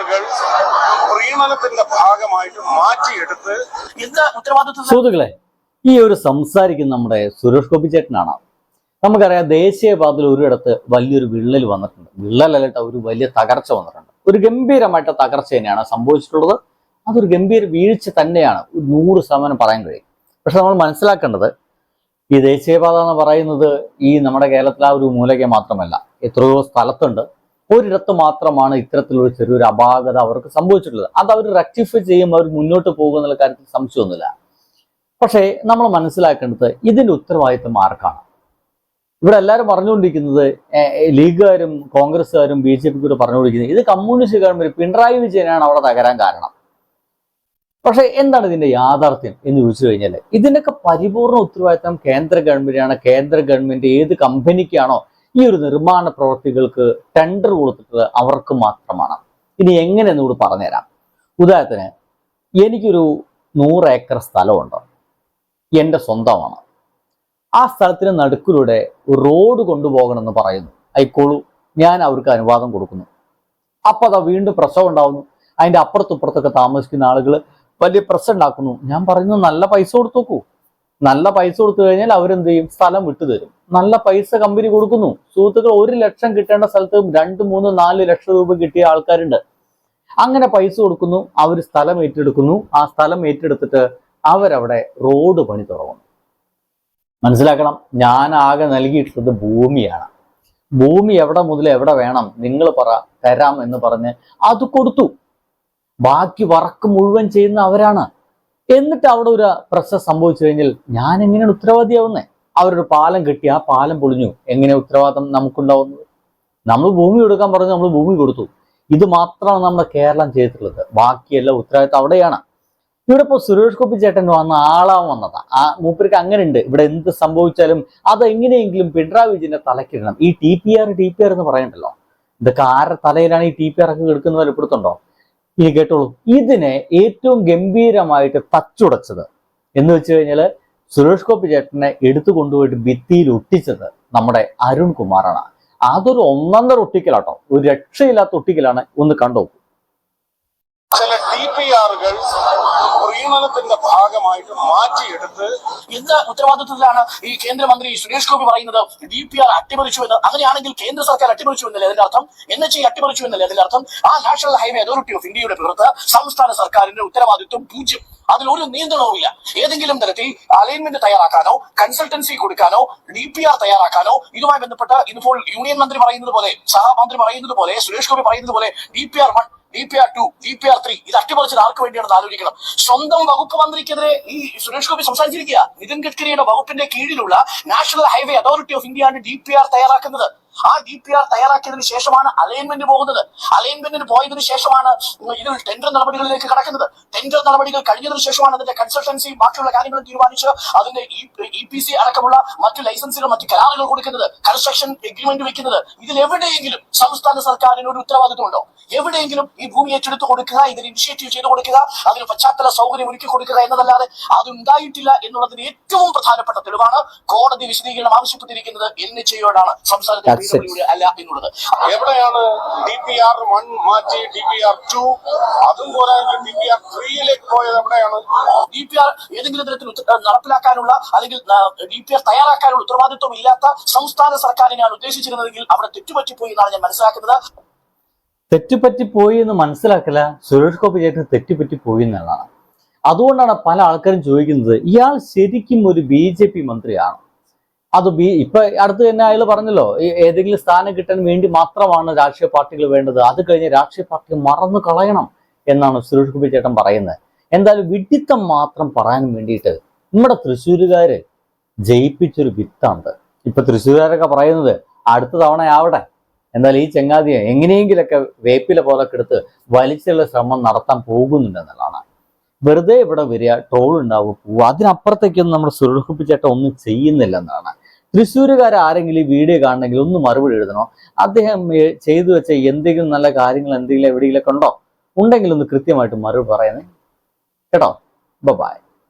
ആറുകൾ പ്രീണനത്തിന്റെ ഭാഗമായിട്ട് മാറ്റിയെടുത്ത് സുഹൃത്തുക്കളെ ഈ ഒരു സംസാരിക്കുന്ന നമ്മുടെ സുരേഷ് ഗോപി ചേട്ടനാണ്. നമുക്കറിയാം ദേശീയപാതയിൽ ഒരിടത്ത് വലിയൊരു വിള്ളൽ വന്നിട്ടുണ്ട്. വിള്ളലല്ലട്ട ഒരു വലിയ തകർച്ച വന്നിട്ടുണ്ട്. ഒരു ഗംഭീരമായിട്ട് തകർച്ച തന്നെയാണ് സംഭവിച്ചിട്ടുള്ളത്. അതൊരു ഗംഭീര വീഴ്ച തന്നെയാണ്. ഒരു നൂറ് ശതമാനം പറയാൻ കഴിയും. പക്ഷെ നമ്മൾ മനസ്സിലാക്കേണ്ടത് ഈ ദേശീയപാത എന്ന് പറയുന്നത് ഈ നമ്മുടെ കേരളത്തിലെ ആ ഒരു മൂലയ്ക്ക് മാത്രമല്ല. എത്രയോ സ്ഥലത്തുണ്ട്. ഒരിടത്ത് മാത്രമാണ് ഇത്തരത്തിലൊരു ചെറിയൊരു അപാകത അവർക്ക് സംഭവിച്ചിട്ടുള്ളത്. അത് അവർ റെക്ടിഫൈ ചെയ്യും അവർ മുന്നോട്ട് പോകും എന്നുള്ള കാര്യത്തിൽ സംശയമൊന്നുമില്ല. പക്ഷേ നമ്മൾ മനസ്സിലാക്കേണ്ടത് ഇതിന്റെ ഉത്തരവാദിത്വം ആർക്കാണ്? ഇവിടെ എല്ലാവരും പറഞ്ഞുകൊണ്ടിരിക്കുന്നത് ലീഗുകാരും കോൺഗ്രസ്സുകാരും ബി ജെ പിക്കൂടെ പറഞ്ഞുകൊണ്ടിരിക്കുന്നത് ഇത് കമ്മ്യൂണിസ്റ്റ് ഗവൺമെന്റ് പിണറായി വിജയനാണ് അവിടെ തകരാൻ കാരണം. പക്ഷെ എന്താണ് ഇതിന്റെ യാഥാർത്ഥ്യം എന്ന് ചോദിച്ചു കഴിഞ്ഞാൽ ഇതിനൊക്കെ പരിപൂർണ ഉത്തരവാദിത്തം കേന്ദ്ര ഗവൺമെന്റാണ് കേന്ദ്ര ഗവൺമെന്റ് ഏത് കമ്പനിക്കാണോ ഈ ഒരു നിർമ്മാണ പ്രവർത്തികൾക്ക് ടെൻഡർ കൊടുത്തിട്ടത് അവർക്ക് മാത്രമാണ്. ഇനി എങ്ങനെയെന്ന് കൂടി പറഞ്ഞുതരാം. ഉദാഹരണത്തിന് എനിക്കൊരു നൂറ് ഏക്കർ സ്ഥലമുണ്ട്. എന്റെ സ്വന്തമാണ്. ആ സ്ഥലത്തിന് നടുക്കിലൂടെ റോഡ് കൊണ്ടുപോകണമെന്ന് പറയുന്നു. ആയിക്കോളൂ ഞാൻ അവർക്ക് അനുവാദം കൊടുക്കുന്നു. അപ്പൊ അതാ വീണ്ടും പ്രശ്നം ഉണ്ടാവുന്നു. അതിന്റെ അപ്പുറത്തുപ്പുറത്തൊക്കെ താമസിക്കുന്ന ആളുകൾ വലിയ പ്രശ്നം ഉണ്ടാക്കുന്നു. ഞാൻ പറയുന്നു നല്ല പൈസ കൊടുത്തു നോക്കൂ നല്ല പൈസ കൊടുത്തു കഴിഞ്ഞാൽ അവരെന്ത് ചെയ്യും സ്ഥലം വിട്ടുതരും നല്ല പൈസ കമ്പനി കൊടുക്കുന്നു. സുഹൃത്തുക്കൾ ഒരു ലക്ഷം കിട്ടേണ്ട സ്ഥലത്ത് രണ്ട് മൂന്ന് നാല് ലക്ഷം രൂപ കിട്ടിയ ആൾക്കാരുണ്ട്. അങ്ങനെ പൈസ കൊടുക്കുന്നു. അവർ സ്ഥലം ഏറ്റെടുക്കുന്നു. ആ സ്ഥലം ഏറ്റെടുത്തിട്ട് അവരവിടെ റോഡ് പണി തുടങ്ങുന്നു. മനസ്സിലാക്കണം? ഞാൻ ആകെ നൽകിയിട്ടുള്ളത് ഭൂമിയാണ്. ഭൂമി എവിടെ മുതൽ എവിടെ വേണം? നിങ്ങൾ പറ തരാം എന്ന് പറഞ്ഞ് അത് കൊടുത്തു. ബാക്കി വർക്ക് മുഴുവൻ ചെയ്യുന്ന അവരാണ്. എന്നിട്ട് അവിടെ ഒരു പ്രശ്നം സംഭവിച്ചു കഴിഞ്ഞാൽ ഞാൻ എങ്ങനെയാണ് ഉത്തരവാദിയാവുന്നത് അവരൊരു പാലം കെട്ടി ആ പാലം പൊളിഞ്ഞു. എങ്ങനെ ഉത്തരവാദിത്തം നമുക്കുണ്ടാവുന്നത്? നമ്മൾ ഭൂമി കൊടുക്കാൻ പറഞ്ഞു നമ്മൾ ഭൂമി കൊടുത്തു. ഇത് മാത്രമാണ് നമ്മുടെ കേരളം ചെയ്തിട്ടുള്ളത്. ബാക്കിയെല്ലാം ഉത്തരവാദിത്തം അവിടെയാണ്. ഇവിടെ ഇപ്പോൾ സുരേഷ് ഗോപി ചേട്ടൻ വന്ന ആളാൻ വന്നതാണ് ആ മൂപ്പർക്ക് അങ്ങനെ ഉണ്ട് ഇവിടെ എന്ത് സംഭവിച്ചാലും അതെങ്ങനെയെങ്കിലും പിണറായി വിജയന്റെ തലക്കിടണം. ഈ T P R T P R എന്ന് പറയണ്ടല്ലോ. ഇതൊക്കെ ആരുടെ തലയിലാണ് ഈ ടി പി ആർ ഒക്കെ എടുക്കുന്നത് വെളിപ്പെടുത്തുണ്ടോ ഇനി കേട്ടോളൂ. ഇതിനെ ഏറ്റവും ഗംഭീരമായിട്ട് തച്ചുടച്ചത് എന്ന് വെച്ച് കഴിഞ്ഞാൽ സുരേഷ് ഗോപി ചേട്ടനെ എടുത്തു കൊണ്ടുപോയിട്ട് ഭിത്തിയിൽ ഒട്ടിച്ചത് നമ്മുടെ അരുൺ കുമാറാണ്. അതൊരു ഒന്നൊന്നര ഒട്ടിക്കലാട്ടോ. ഒരു രക്ഷയില്ലാത്ത ഒട്ടിക്കലാണ് ഒന്ന് കണ്ടു ചില ടി പി ആറുകൾ പ്രീണനത്തിന്റെ ഭാഗമായിട്ട് മാറ്റിയെടുത്ത് എന്ത് ഉത്തരവാദിത്വത്തിലാണ് ഈ കേന്ദ്രമന്ത്രി സുരേഷ് ഗോപി പറയുന്നത്? ഡി പി ആർ അട്ടിമറിച്ചു എന്ന്. അങ്ങനെയാണെങ്കിൽ കേന്ദ്ര സർക്കാർ അട്ടിമറിച്ചു എന്നല്ലേ അതിന്റെ അർത്ഥം? എൻ എച്ച് അട്ടിമറിച്ചു എന്നല്ലേ അതിന്റെ അർത്ഥം? ആ നാഷണൽ ഹൈവേ അതോറിറ്റി ഓഫ് ഇന്ത്യയുടെ പുറത്ത് സംസ്ഥാന സർക്കാരിന്റെ ഉത്തരവാദിത്വം പൂജ്യം. അതിൽ ഒരു നിയന്ത്രണവുമില്ല ഏതെങ്കിലും തരത്തിൽ അലൈൻമെന്റ് തയ്യാറാക്കാനോ കൺസൾട്ടൻസി കൊടുക്കാനോ ഡി പി ആർ തയ്യാറാക്കാനോ ഇതുമായി ബന്ധപ്പെട്ട് ഇതിപ്പോൾ യൂണിയൻ മന്ത്രി പറയുന്നത് പോലെ സഹമന്ത്രി പറയുന്നത് പോലെ സുരേഷ് ഗോപി പറയുന്നത് പോലെ D P R one D P R two D P R three ഇത് അട്ടിമറിച്ചത് ആർക്ക് വേണ്ടിയാണെന്ന് ആലോചിക്കണം. സ്വന്തം വകുപ്പ് മന്ത്രിക്കെതിരെ ഈ സുരേഷ് ഗോപി സംസാരിച്ചിരിക്കുക. നിതിൻ ഗഡ്കരിയുടെ വകുപ്പിന്റെ കീഴിലുള്ള നാഷണൽ ഹൈവേ അതോറിറ്റി ഓഫ് ഇന്ത്യയാണ് ഡി പി ആർ തയ്യാറാക്കുന്നത്. ആ ഡി പി ആർ തയ്യാറാക്കിയതിനു ശേഷമാണ് അലൈൻമെന്റ് പോകുന്നത്. അലൈൻമെന്റിന് പോയതിനു ശേഷമാണ് ഇത് ടെൻഡർ നടപടികളിലേക്ക് കടക്കുന്നത്. ടെൻഡർ നടപടികൾ കഴിഞ്ഞതിനു ശേഷമാണ് അതിന്റെ കൺസൾട്ടൻസി ബാക്കിയുള്ള കാര്യങ്ങൾ തീരുമാനിച്ച് അതിന്റെ ഇ പി സി അടക്കമുള്ള മറ്റു ലൈസൻസുകൾ മറ്റു കരാറുകൾ കൊടുക്കുന്നത്. കൺസ്ട്രക്ഷൻ എഗ്രിമെന്റ് വെക്കുന്നത്. ഇതിൽ എവിടെയെങ്കിലും സംസ്ഥാന സർക്കാരിന് ഒരു ഉത്തരവാദിത്വമുണ്ടോ? എവിടെയെങ്കിലും ഈ ഭൂമി ഏറ്റെടുത്ത് കൊടുക്കുക ഇതിന് ഇനിഷ്യേറ്റീവ് ചെയ്ത് കൊടുക്കുക അതിന് പശ്ചാത്തല സൗകര്യം ഒരുക്കി കൊടുക്കുക എന്നതല്ലാതെ അതുണ്ടായിട്ടില്ല എന്നുള്ളതിന് ഏറ്റവും പ്രധാനപ്പെട്ട തെളിവാണ് കോടതി വിശദീകരണം ആവശ്യപ്പെട്ടിരിക്കുന്നത്. എൻ എച്ച് ഐയോടാണ് സംസ്ഥാനത്തെ. PWD അല്ല എന്നുള്ളത്. എവിടെയാണ് ഡി പി ആർ വൺ മാറ്റി ഡി പി ആർ ടു അതും പോരാതെ ഡി പി ആർ ത്രീയിലേക്ക് പോയത് എവിടെയാണ്? ഡി പി ആർ ഏതെങ്കിലും തരത്തിൽ നടപ്പിലാക്കാനുള്ള അല്ലെങ്കിൽ ഡി പി ആർ തയ്യാറാക്കാനുള്ള ഉത്തരവാദിത്വം ഇല്ലാത്ത സംസ്ഥാന സർക്കാരിനെയാണ് ഉദ്ദേശിച്ചിരുന്നതെങ്കിൽ അവിടെ തെറ്റുപറ്റിപ്പോയി എന്നാണ് ഞാൻ മനസ്സിലാക്കുന്നത്. തെറ്റുപറ്റി പോയി എന്ന് മനസ്സിലാക്കില്ല സുരേഷ് ഗോപി ചേട്ടൻ തെറ്റുപറ്റി പോയി എന്നുള്ളതാണ്. അതുകൊണ്ടാണ് പല ആൾക്കാരും ചോദിക്കുന്നത് ഇയാൾ ശരിക്കും ഒരു ബി ജെ പി മന്ത്രിയാണ്. അത് ബി ഇപ്പൊ അടുത്ത് തന്നെ അയാൾ പറഞ്ഞല്ലോ ഏതെങ്കിലും സ്ഥാനം കിട്ടാൻ വേണ്ടി മാത്രമാണ് രാഷ്ട്രീയ പാർട്ടികൾ വേണ്ടത്. അത് കഴിഞ്ഞ് രാഷ്ട്രീയ പാർട്ടി മറന്നു കളയണം എന്നാണ് സുരേഷ് ഗോപി ചേട്ടൻ പറയുന്നത്. എന്തായാലും വിഡിത്തം മാത്രം പറയാൻ വേണ്ടിയിട്ട് നമ്മുടെ തൃശ്ശൂരുകാര് ജയിപ്പിച്ചൊരു വിത്താണ്. ഇപ്പൊ തൃശ്ശൂരുകാരൊക്കെ പറയുന്നത് അടുത്ത തവണ ആവട്ടെ എന്തായാലും ഈ ചങ്ങാതിയെ എങ്ങനെയെങ്കിലൊക്കെ വേപ്പില പോലെ എടുത്ത് വലിച്ചുള്ള ശ്രമം നടത്താൻ പോകുന്നുണ്ടെന്നുള്ളതാണ്. വെറുതെ ഇവിടെ വരിക ട്രോൾ ഉണ്ടാവും പോവുക അതിനപ്പുറത്തേക്കൊന്നും നമ്മൾ സുരക്ഷിപ്പിച്ചേട്ട ഒന്നും ചെയ്യുന്നില്ല എന്നാണ് തൃശ്ശൂരുകാർ ആരെങ്കിലും ഈ വീഡിയോ കാണണമെങ്കിൽ ഒന്ന് മറുപടി എഴുതണോ? അദ്ദേഹം ചെയ്തു വെച്ച എന്തെങ്കിലും നല്ല കാര്യങ്ങൾ എന്തെങ്കിലും എവിടെയെങ്കിലൊക്കെ ഉണ്ടോ? ഉണ്ടെങ്കിൽ ഒന്ന് കൃത്യമായിട്ട് മറുപടി പറയുന്നേ കേട്ടോ? ബൈ